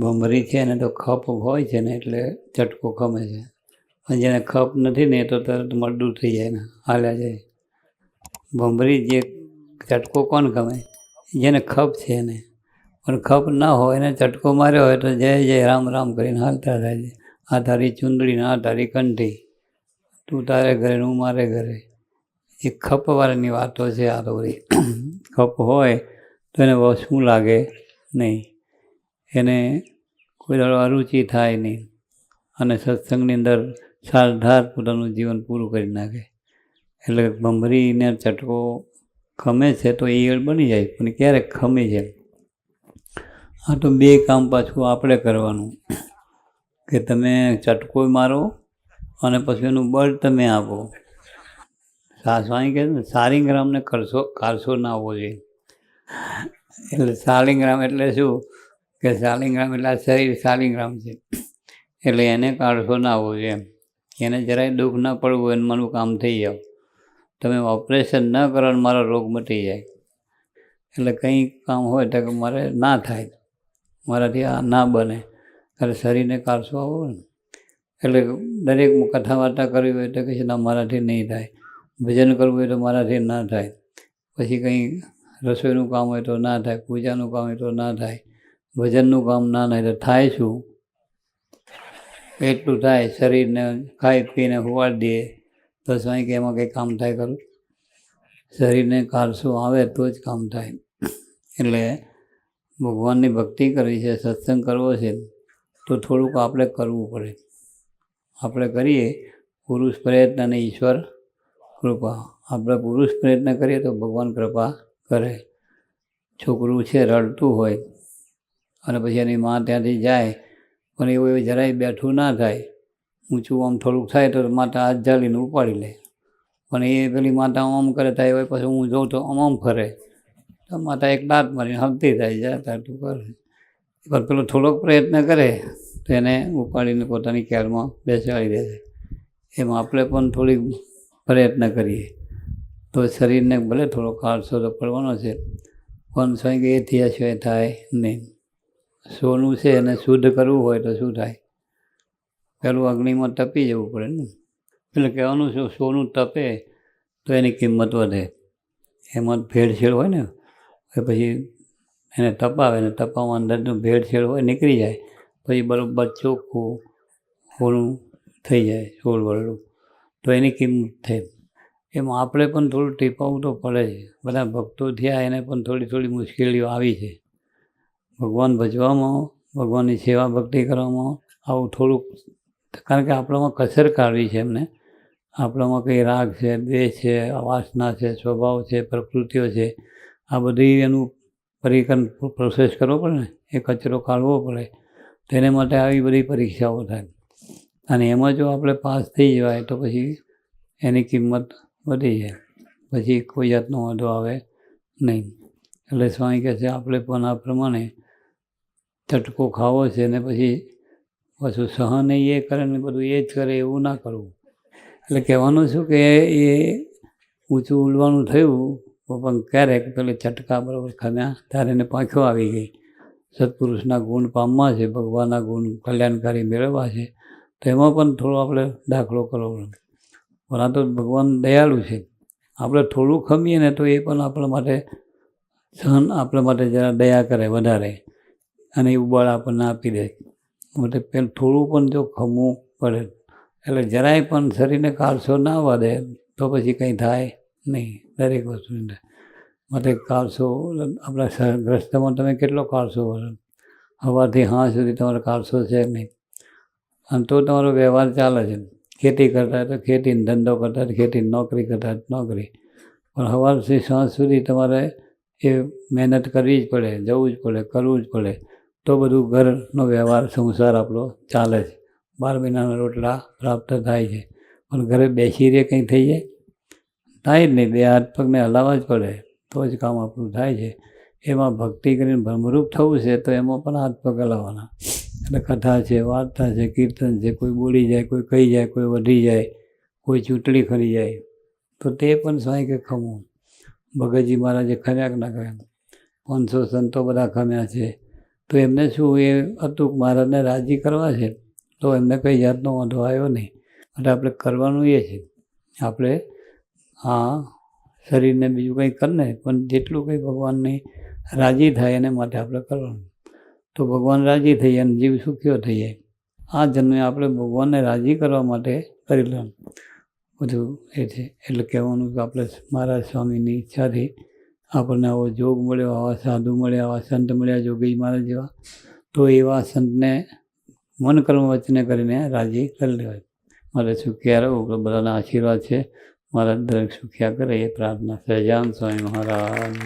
ભમરી છે ને તો ખપ હોય છે ને એટલે ચટકો ખમે છે. અને જેને ખપ નથી ને તો તરત મળદું થઈ જાય ને, હાલ્યા જાય. ભમરી જે ચટકો કોણ ગમે જેને ખપ છે એને. પણ ખપ ના હોય એને ચટકો માર્યો હોય તો જય જય રામ રામ કરીને હાલતા થાય છે. આ તારી ચૂંદડી ને આ તારી કંઠી. તું તારે ઘરે હું મારે ઘરે. એ ખપવાળાની વાતો છે આ તો ખપ હોય તો એને બહુ શું લાગે? નહીં. એને કોઈ દાડો અરુચિ થાય નહીં અને સત્સંગની અંદર સારધાર પોતાનું જીવન પૂરું કરી નાખે. એટલે ભમરીને ચટકો ખમે છે તો ઈયળ બની જાય, પણ ક્યારેક ખમે છે? આ તો બે કામ પાછું આપણે કરવાનું. કે તમે ચટકો મારો અને પછી એનું બળ તમે આપો. સ્વામી કહે છે સારિંગરામને કરશો કારસો ના હોવો જોઈએ. એટલે શાલિંગ્રામ એટલે શું? કે શાલિંગ્રામ એટલે આ શરીર શાલિંગ્રામ છે. એટલે એને કાઢશો ના જોઈએ એમ. એને જરાય દુઃખ ના પડવું એને મારું કામ થઈ જાવ. તમે ઓપરેશન ન કરો ને મારો રોગ મટી જાય. એટલે કંઈ કામ હોય તો કે મારે ના થાય. મારાથી આ ના બને. ત્યારે શરીરને કાઢશો આવો ને. એટલે દરેક કથા વાર્તા કરવી હોય તો કહે છે ના, મારાથી નહીં થાય. ભજન કરવું હોય તો મારાથી ના થાય. પછી કંઈ રસોઈનું કામ હોય તો ના થાય, પૂજાનું કામ હોય તો ના થાય. ભજનનું કામ ના નહીં તો થાય શું? એટલું થાય, શરીરને ખાઈ પીને હોવાડી દઈએ તો સ્વાઈ કે એમાં કંઈ કામ થાય ખરું? શરીરને કાળસું આવે તો જ કામ થાય. એટલે ભગવાનની ભક્તિ કરવી છે, સત્સંગ કરવો છે, તો થોડુંક આપણે કરવું પડે. આપણે કરીએ પુરુષ પ્રયત્ન અને ઈશ્વર કૃપા. આપણે પુરુષ પ્રયત્ન કરીએ તો ભગવાન કૃપા કરે. છોકરું છે, રડતું હોય અને પછી એની મા ત્યાંથી જાય, પણ એવું એવું જરાય બેઠું ના થાય. ઊંચું આમ થોડુંક થાય તો માતા હાથ ઝાલીને ઉપાડી લે. પણ એ પેલી માતા આમ કરે થાય હોય, પછી હું જોઉં તો આમ આમ ફરે. તો માતા એક દાંત મારીને હલતી થાય જાય તાર કરે. પણ પેલો થોડોક પ્રયત્ન કરે, તો એને ઉપાડીને પોતાની કેરમાં બેસાડી દે છે. એમાં આપણે પણ થોડીક પ્રયત્ન કરીએ. તો શરીરને ભલે થોડો કાળસો તો પડવાનો છે, પણ સ્વયં એ થયા સિવાય થાય નહીં. સોનું છે એને શુદ્ધ કરવું હોય તો શું થાય? પેલું અગ્નિમાં તપી જવું પડે ને. એટલે કહેવાનું શું સોનું તપે તો એની કિંમત વધે. એમાં ભેળસેળ હોય ને, એ પછી એને તપાવે ને તપાવવા અંદરનું ભેળસેળ હોય, નીકળી જાય. પછી બરાબર ચોખ્ખું હોળું થઈ જાય, સોળ વરડું. તો એની કિંમત થાય. એમાં આપણે પણ થોડું ટીપાવવું તો પડે છે બધા ભક્તો થયા, એને પણ થોડી થોડી મુશ્કેલીઓ આવી છે. ભગવાન ભજવામાં, ભગવાનની સેવા ભક્તિ કરવામાં આવું થોડુંક, કારણ કે આપણામાં કસર કાઢવી છે એમને. આપણામાં કંઈ રાગ છે, દ્વેષ છે, વાસના છે, સ્વભાવ છે, પ્રકૃતિઓ છે, આ બધી એનું પરિકર પ્રોસેસ કરવો પડે ને. એ કચરો કાઢવો પડે. તેને માટે આવી બધી પરીક્ષાઓ થાય. અને એમાં જો આપણે પાસ થઈ જવાય તો પછી એની કિંમત વધી જાય. પછી કોઈ જાતનો વાંધો આવે નહીં. એટલે સ્વામી કહે છે, આપણે પણ આ પ્રમાણે ચટકો ખાવો છે ને પછી પાછું સહન એ કરે ને બધું એ જ કરે એવું ના કરવું. એટલે કહેવાનું શું કે એ ઊંચું ઉલવાનું થયું, પણ ક્યારેક પેલે ચટકા બરાબર ખમ્યા ત્યારે એને પાંખો આવી ગઈ. સત્પુરુષના ગુણ પામવા છે, ભગવાનના ગુણ કલ્યાણકારી મેળવવા છે, તો એમાં પણ થોડો આપણે દાખલો કરવો પડે. પણ આ તો ભગવાન દયાળુ છે. આપણે થોડું ખમીએ ને તો એ પણ આપણા માટે સહન, આપણા માટે જરા દયા કરે વધારે. અને એવું બળ આપણને આપી દે. માટે પેલું થોડું પણ જો ખમવું પડે, એટલે જરાય પણ શરીરને કાળસો ના વધે તો પછી કંઈ થાય નહીં દરેક વસ્તુ માટે કાળસો આપણા ગ્રસ્તમાં તમે કેટલો કાળસો ભરો. સવારથી હા સુધી તમારો કાળસો છે નહીં. અને તો તમારો વ્યવહાર ચાલે છે. ખેતી કરતા તો ખેતી ધંધો કરતા ખેતીની ખેતી નોકરી કરતા નોકરી. પણ સવારથી સાંજ સુધી તમારે એ મહેનત કરવી જ પડે, જવું જ પડે, કરવું જ પડે. તો બધું ઘરનો વ્યવહાર, સંસાર આપણો ચાલે છે. બાર મહિનાના રોટલા પ્રાપ્ત થાય છે. પણ ઘરે બેસી રહે કંઈ થઈ જાય? થાય જ નહીં. બે હાથ પગને હલાવવા જ પડે. તો જ કામ આપણું થાય છે. એમાં ભક્તિ કરીને ભ્રમરૂપ થવું છે તો એમાં પણ હાથ પગ હલાવવાના. એટલે કથા છે, વાર્તા છે, કીર્તન છે, કોઈ બોલી જાય, કોઈ કહી જાય, કોઈ વધી જાય, કોઈ ચૂંટણી ખરી જાય. તો તે પણ સ્વાય કે ખમું. ભગતજી મહારાજે ખમ્યા કે ના ખમ્યા પાંચસો સંતો બધા ખમ્યા છે. તો એમને શું એ હતું મહારાજને રાજી કરવા છે, તો એમને કંઈ જાતનો વાંધો આવ્યો નહીં. એટલે આપણે કરવાનું એ છે, આપણે આ શરીરને બીજું કંઈ કરી પણ જેટલું કંઈ ભગવાનને રાજી થાય એને માટે આપણે કરવાનું. તો ભગવાન રાજી થઈ જાય અને જીવ સુખ્યો થઈ જાય. આ જન્મે આપણે ભગવાનને રાજી કરવા માટે કરી લેવાનું. બધું એ છે. એટલે કહેવાનું કે આપણે મહારાજ સ્વામીની ઈચ્છાથી આપણને આવો જોગ મળ્યો, આવા સાધુ મળ્યા, આવા સંત મળ્યા, જોગી મહારાજ જેવા. તો એવા સંતને મન કર્મ વચને કરીને રાજી કરી લેવાય. મારે સુખ્યા રહો બધાના આશીર્વાદ છે. મારા દરેક સુખિયા કરે, એ પ્રાર્થના સહજાન સ્વામી મહારાજ.